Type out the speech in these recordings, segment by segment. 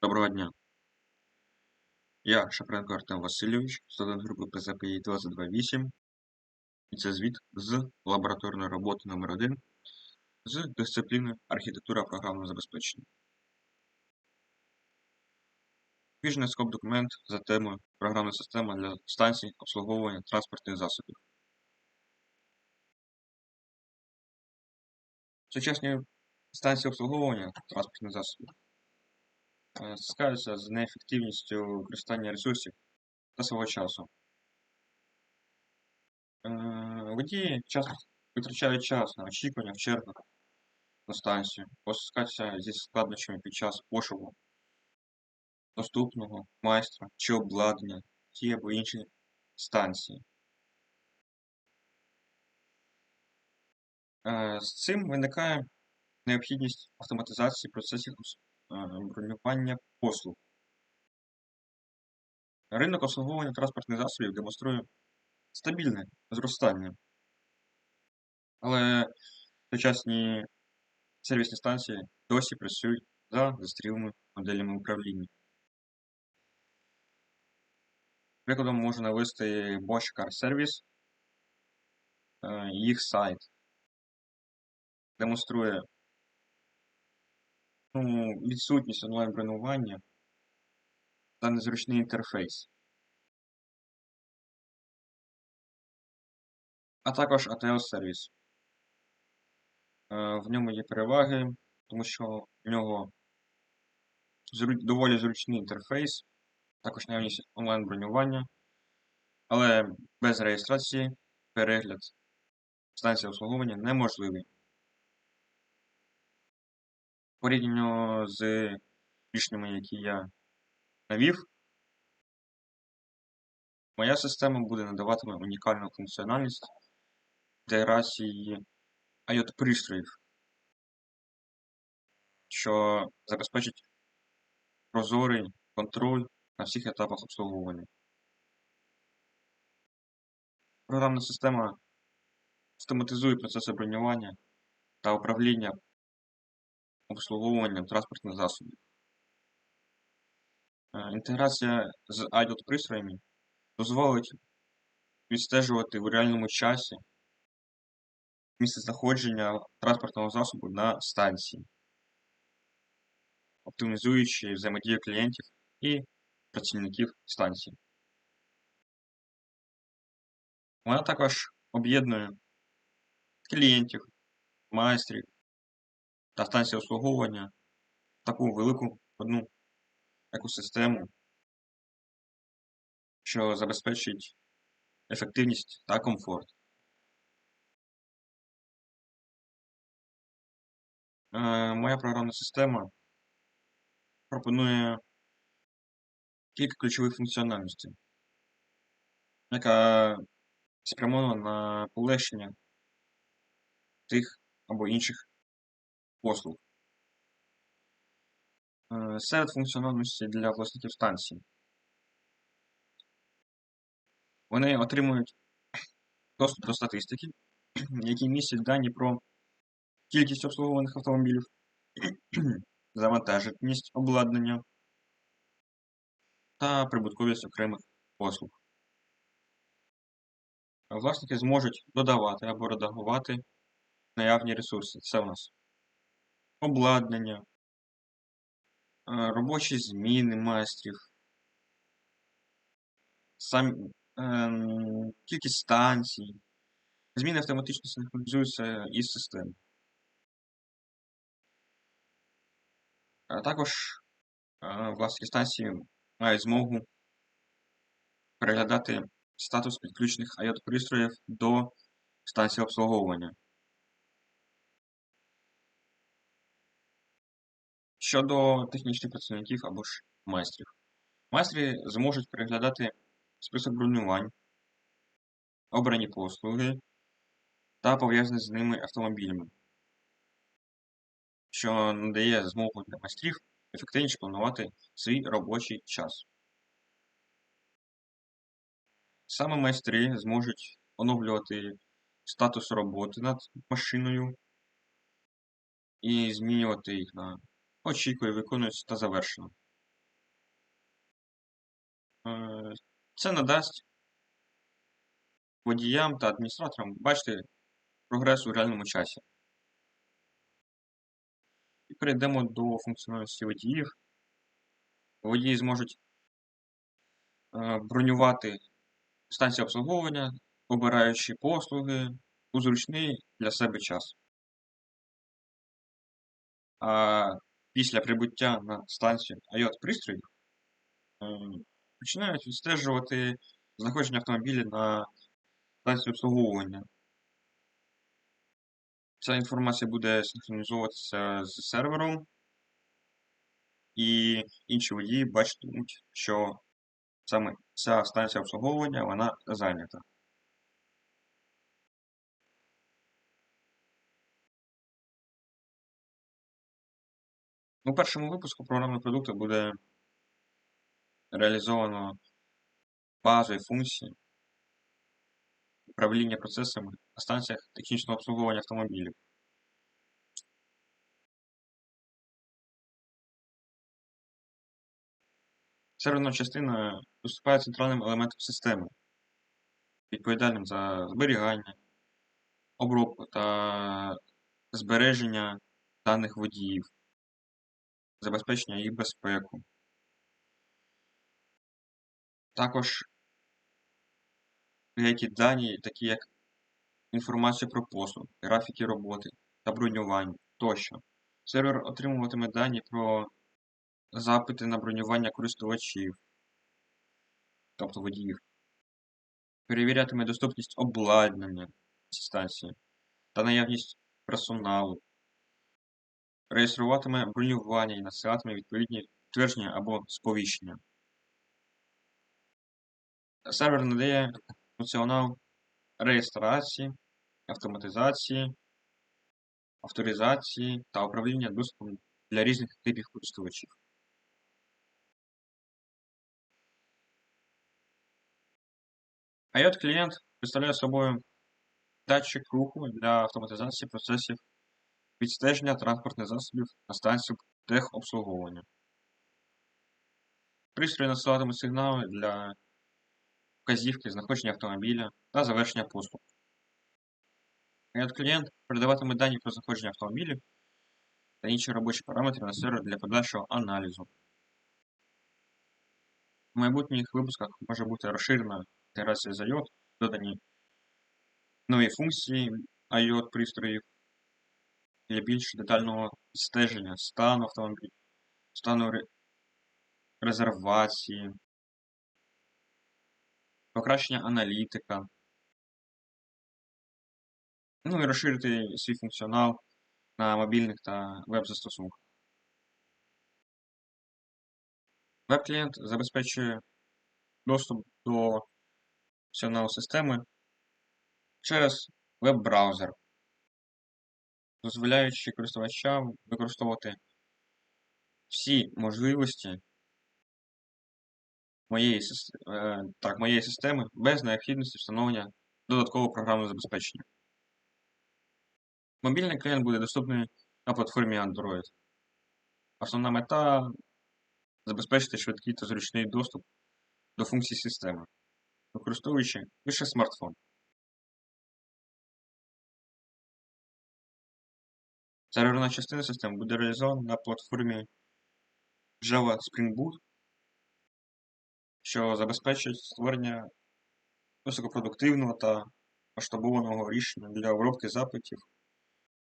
Доброго дня. Я Шапренко Артем Васильович, студент групи ПЗПІ 228, і це звіт з лабораторної роботи номер 1 з дисципліни архітектура програмного забезпечення. Біжний скоп документ за темою Програмна система для станцій обслуговування транспортних засобів. Сучасні станції обслуговування транспортних засобів стискаються з неефективністю використання ресурсів та свого часу. Е, Водії часто витрачають час на очікування в чергах на станцію, постикаються зі складнощами під час пошуку доступного майстра чи обладнання ті або інші станції. Е, З цим виникає необхідність автоматизації процесів е, бронювання послуг. Ринок обслуговування транспортних засобів демонструє стабільне зростання, але сучасні сервісні станції досі працюють за застрілими моделями управління. Прикладом можу навести Bosch Car Service. Е, Їх сайт демонструє ну, відсутність онлайн-бронювання та незручний інтерфейс. А також ATL сервіс. Е, В ньому є переваги, тому що в нього доволі зручний інтерфейс, також наявність онлайн-бронювання, але без реєстрації перегляд станції обслуговування неможливий. Порівняно з рішеннями, які я навів, моя система буде надаватиме унікальну функціональність інтеграції IoT-пристроїв, що забезпечить прозорий контроль на всіх етапах обслуговування. Програмна система автоматизує процеси бронювання та управління обслуговуванням транспортних засобів. Е, Інтеграція з IDOT-пристроями дозволить відстежувати в реальному часі місце знаходження транспортного засобу на станції, оптимізуючи взаємодію клієнтів і працівників станції. Вона також об'єднує клієнтів, майстрів та станції обслуговування таку велику одну екосистему, що забезпечить ефективність та комфорт. Е, Моя програмна система пропонує кілька ключових функціональностей, яка спрямована на полегшення тих або інших послуг. Е, Серед функціональності для власників станції. Вони отримують доступ до статистики, які містять дані про кількість обслугованих автомобілів, завантаженість обладнання та прибутковість окремих послуг. Власники зможуть додавати або редагувати наявні ресурси. Це у нас обладнання, е, робочі зміни майстрів, сам, ем, кількість станцій. Зміни автоматично синхронізуються із системою. А також е, власники станції мають змогу переглядати статус підключених IoT-пристроїв до станції обслуговування. Щодо технічних працівників або ж майстрів. Майстри зможуть переглядати список бронювань, обрані послуги та пов'язані з ними автомобілями, що надає змогу для майстрів ефективніше планувати свій робочий час. Саме майстри зможуть оновлювати статус роботи над машиною і змінювати їх на очікує, виконується та завершено. Це надасть водіям та адміністраторам бачити прогрес у реальному часі. І перейдемо до функціональності водіїв. Водії зможуть е, бронювати станції обслуговування, обираючи послуги у зручний для себе час. Після прибуття на станцію IOT пристроїв ем, починають відстежувати знаходження автомобіля на станції обслуговування. Ця інформація буде синхронізовуватися з сервером, і інші водії бачитимуть, що саме ця станція обслуговування вона зайнята. У першому випуску програмного продукту буде реалізовано базові функції управління процесами на станціях технічного обслуговування автомобілів. Серверна частина виступає центральним елементом системи, відповідальним за зберігання, обробку та збереження даних водіїв, забезпечення їх безпеку. Також деякі дані, такі як інформація про послуг, графіки роботи та бронювання тощо. Сервер отримуватиме дані про запити на бронювання користувачів, тобто водіїв, перевірятиме доступність обладнання станції та наявність персоналу, реєструватиме бронювання і надсилатиме відповідні твердження або сповіщення. Сервер надає функціонал реєстрації, автоматизації, авторизації та управління доступом для різних типів користувачів. IOT клієнт представляє собою датчик руху для автоматизації процесів відстеження транспортних засобів на станцію техобслуговування. Пристрої надсилатимуть сигнали для вказівки знаходження автомобіля та завершення. IOT клієнт передаватиме дані про знаходження автомобілів та інші робочі параметри на сервер для подальшого аналізу. В майбутніх випусках може бути розширена інтеграція з IOT, додані нові функції IOT пристроїв для більш детального стеження стану автомобіля, стану ре... резервації, покращення аналітика. Ну і розширити свій функціонал на мобільних та веб-застосунках. Веб-клієнт забезпечує доступ до функціоналу системи через веб-браузер, дозволяючи користувачам використовувати всі можливості моєї, е, так, моєї системи без необхідності встановлення додаткового програмного забезпечення. Мобільний клієнт буде доступний на платформі Android. Основна мета забезпечити швидкий та зручний доступ до функцій системи, використовуючи лише смартфон. Серверна частина системи буде реалізована на платформі Java Spring Boot, що забезпечить створення високопродуктивного та масштабованого рішення для обробки запитів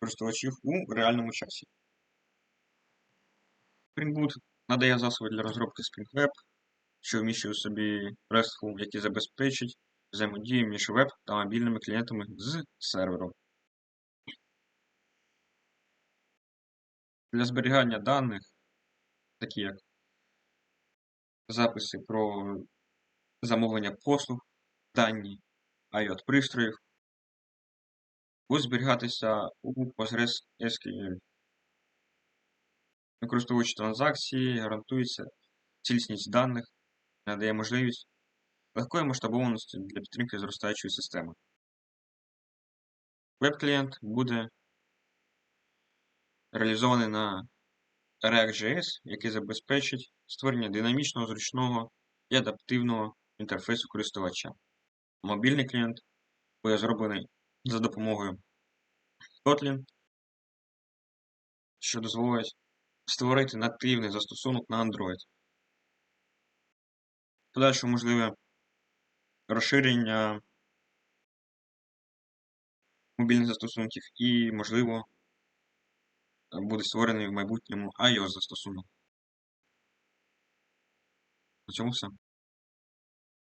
користувачів у реальному часі. Spring Boot надає засоби для розробки Spring Web, що вміщує у собі RESTful, який забезпечить взаємодію між веб та мобільними клієнтами з сервером. Для зберігання даних, такі як записи про замовлення послуг, дані IOT пристроїв, будуть зберігатися у PostgreSQL. Використовуючи транзакції, гарантується цілісність даних, надає можливість легкої масштабованості для підтримки зростаючої системи. Веб-клієнт буде реалізований на React.js, який забезпечить створення динамічного, зручного і адаптивного інтерфейсу користувача. Мобільний клієнт буде зроблений за допомогою Kotlin, що дозволить створити нативний застосунок на Android. В Подальшому можливе розширення мобільних застосунків і, можливо, буде створений в майбутньому iOS застосунок. На цьому все.